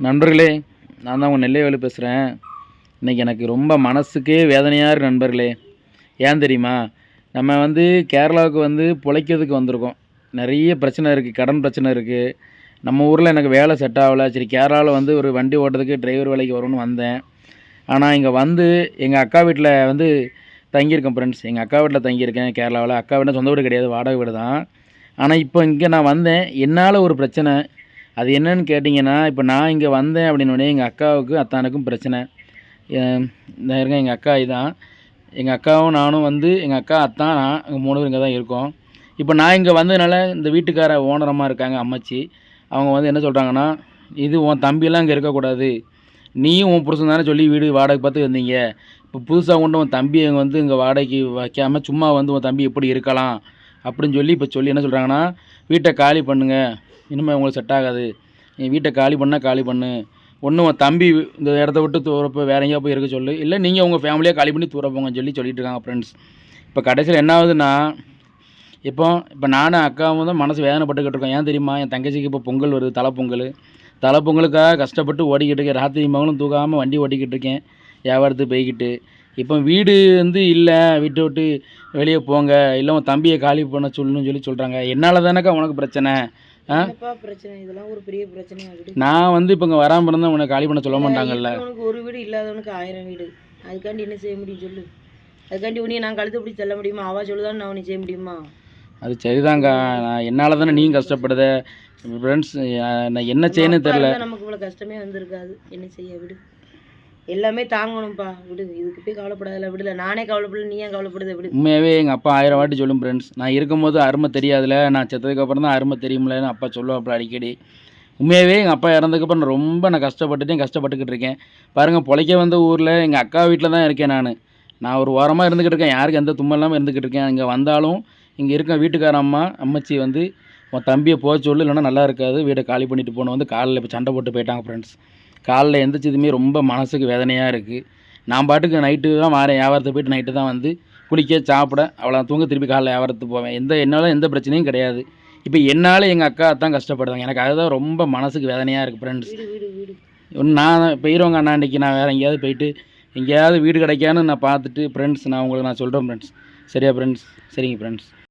நண்பர்களே நான் தான் உங்கள் நெல்லைவேலு பேசுகிறேன் இன்றைக்கி எனக்கு ரொம்ப மனசுக்கே வேதனையாக நண்பர்களே. ஏன் தெரியுமா? நம்ம வந்து கேரளாவுக்கு வந்து பிழைக்கிறதுக்கு வந்திருக்கோம். நிறைய பிரச்சனை இருக்குது கடன் பிரச்சனை இருக்குது நம்ம ஊரில் எனக்கு வேலை செட் ஆகலை. சரி கேரளாவில் வந்து ஒரு வண்டி ஓட்டுறதுக்கு டிரைவர் வேலைக்கு வரும்னு வந்தேன். ஆனால் இங்கே வந்து எங்கள் அக்கா வீட்டில் வந்து தங்கியிருக்கேன் ஃப்ரெண்ட்ஸ் எங்கள் அக்கா வீட்டில் தங்கியிருக்கேன் கேரளாவில். அக்கா வீட்டில் சொந்த வீடு கிடையாது வாடகை வீடு தான் ஆனால் இப்போ இங்கே நான் வந்தேன். என்னால் ஒரு பிரச்சனை அது என்னன்னு கேட்டிங்கன்னா இப்போ நான் இங்கே வந்தேன் அப்படின்னோடனே எங்கள் அக்காவுக்கும் அத்தானுக்கும் பிரச்சனை. இருக்கேன் இந்த எங்கள் அக்கா இதுதான் எங்கள் அக்காவும் நானும் வந்து எங்கள் அக்கா அத்தான் நான் எங்கள் மூணு பேர் இங்கே தான் இருக்கோம். இப்போ நான் இங்கே வந்ததுனால இந்த வீட்டுக்கார ஓனரமாக இருக்காங்க அம்மாச்சி. அவங்க வந்து என்ன சொல்கிறாங்கன்னா இது உன் தம்பியெல்லாம் இங்கே இருக்கக்கூடாது. நீயும் உன் புருஷன் தானே சொல்லி வீடு வாடகை பார்த்து வந்தீங்க. இப்போ புதுசாக கொண்டு உன் தம்பியை வந்து இங்கே வாடகைக்கு வைக்காமல் சும்மா வந்து உன் தம்பி எப்படி இருக்கலாம்? அப்படின்னு சொல்லி இப்போ சொல்லி என்ன சொல்கிறாங்கன்னா வீட்டை காலி பண்ணுங்கள் இனிமேல் உங்களுக்கு செட் ஆகாது. நீ வீட்டை காலி பண்ணால் காலி பண்ணு. ஒன்று உன் தம்பி இந்த இடத்த விட்டு தூர போய் வேற எங்கேயா போய் இருக்க சொல்லு. இல்லை நீங்கள் உங்கள் ஃபேமிலியாக காலி பண்ணி தூர போங்கன்னு சொல்லி சொல்லிட்டு இருக்காங்க ஃப்ரெண்ட்ஸ் இப்போ கடைசியில் என்ன ஆகுதுன்னா இப்போ இப்போ நானும் அக்காவும் தான் மனசு வேதனைப்பட்டுக்கிட்டு இருக்கோம். ஏன் தெரியுமா? என் தங்கச்சிக்கு இப்போ பொங்கல் வருது தலை பொங்கல் தலை பொங்கலுக்காக கஷ்டப்பட்டு ஓடிக்கிட்டு இருக்கேன். ராத்திரி மகளும் தூக்காமல் வண்டி ஓட்டிக்கிட்டு இருக்கேன். வியாபாரத்துக்கு போய்கிட்டு இப்போ வீடு வந்து இல்லை வீட்டை விட்டு வெளியே போங்க இல்லை உன் தம்பியை காலி பண்ண சொல்லணும்னு சொல்லி சொல்கிறாங்க என்னால் தானக்கா உனக்கு பிரச்சனை? ஆ? பிரச்சனை? இதெல்லாம் ஒரு பெரிய பிரச்சனையா விடு நான் வந்து இப்போ இங்கே வராமல் இருந்தால் உன்னை காலி பண்ண சொல்ல மாட்டாங்கல்ல. உனக்கு ஒரு வீடு இல்லாதவனுக்கு ஆயிரம் வீடு. அதுக்காண்டி என்ன செய்ய முடியும் சொல்லு. அதுக்காண்டி உன்னைய நான் கழுத்து பிடிச்சி செல்ல முடியுமா? அவா சொல்லுதான் நான் உன்னை செய்ய முடியுமா? அது சரிதாங்க்கா நான் என்னால் தானே நீயும் கஷ்டப்படுத? ஃப்ரெண்ட்ஸ் நான் என்ன செய்யணும்னு அப்பா தெரில நமக்கு இவ்வளவு கஷ்டமே வந்திருக்காது. என்ன செய்ய விடு. எல்லாமே தாங்கணும்ப்பா. விடு இதுக்கு போய் கவலைப்படாதல விடல. நானே கவலைப்படல நீ ஏன் கவலைப்படுத விடு. உண்மையாகவே எங்கள் அப்பா ஆயிரம் வாட்டி சொல்லும் ஃப்ரெண்ட்ஸ் நான் இருக்கும்போது அருமை தெரியாதுல. நான் செத்ததுக்கப்புறம் தான் அருமை தெரியுமில்லன்னு அப்பா சொல்லுவாப்புல அடிக்கடி. உண்மையாகவே எங்கள் அப்பா இறந்ததுக்கப்புறம் நான் ரொம்ப நான் கஷ்டப்பட்டுட்டேன் கஷ்டப்பட்டுக்கிட்டு இருக்கேன். பாருங்கள் பொழைக்க வந்த ஊரில் எங்கள் அக்கா வீட்டில் தான் இருக்கேன் நான். நான் ஒரு ஓரமாக இருந்துக்கிட்டு இருக்கேன். யாருக்கு எந்த தும்மல் இல்லாமல் இருந்துக்கிட்டு இருக்கேன். இங்கே வந்தாலும் இங்கே இருக்க வீட்டுக்கார அம்மா அம்மச்சி வந்து உன் தம்பியை போக சொல்லு இல்லைன்னா நல்லா இருக்காது. வீடை காலி பண்ணிட்டு போன வந்து காலையில் இப்போ சண்டை போட்டு போயிட்டாங்க ஃப்ரெண்ட்ஸ் காலைல எந்திரிச்சதுமே ரொம்ப மனசுக்கு வேதனையாக இருக்குது நான் பாட்டுக்கு நைட்டு தான் வரேன். வியாபாரத்தை போயிட்டு நைட்டு தான் வந்து குளிக்க சாப்பிட அவ்வளோ தூங்க திருப்பி காலைல வியாபாரத்துக்கு போவேன். எந்த என்னால் எந்த பிரச்சனையும் கிடையாது. இப்போ என்னால் எங்கள் அக்கா தான் கஷ்டப்படுறாங்க. எனக்கு அதுதான் ரொம்ப மனசுக்கு வேதனையாக இருக்குது ஃப்ரெண்ட்ஸ் ஒன்று நான் போயிடுவாங்க அண்ணா அன்றைக்கி நான் வேறு எங்கேயாவது போயிட்டு எங்கேயாவது வீடு கிடைக்கான்னு நான் பார்த்துட்டு ஃப்ரெண்ட்ஸ் நான் உங்களுக்கு நான் சொல்கிறேன் ஃப்ரெண்ட்ஸ் சரியா ஃப்ரெண்ட்ஸ் சரிங்க ஃப்ரெண்ட்ஸ்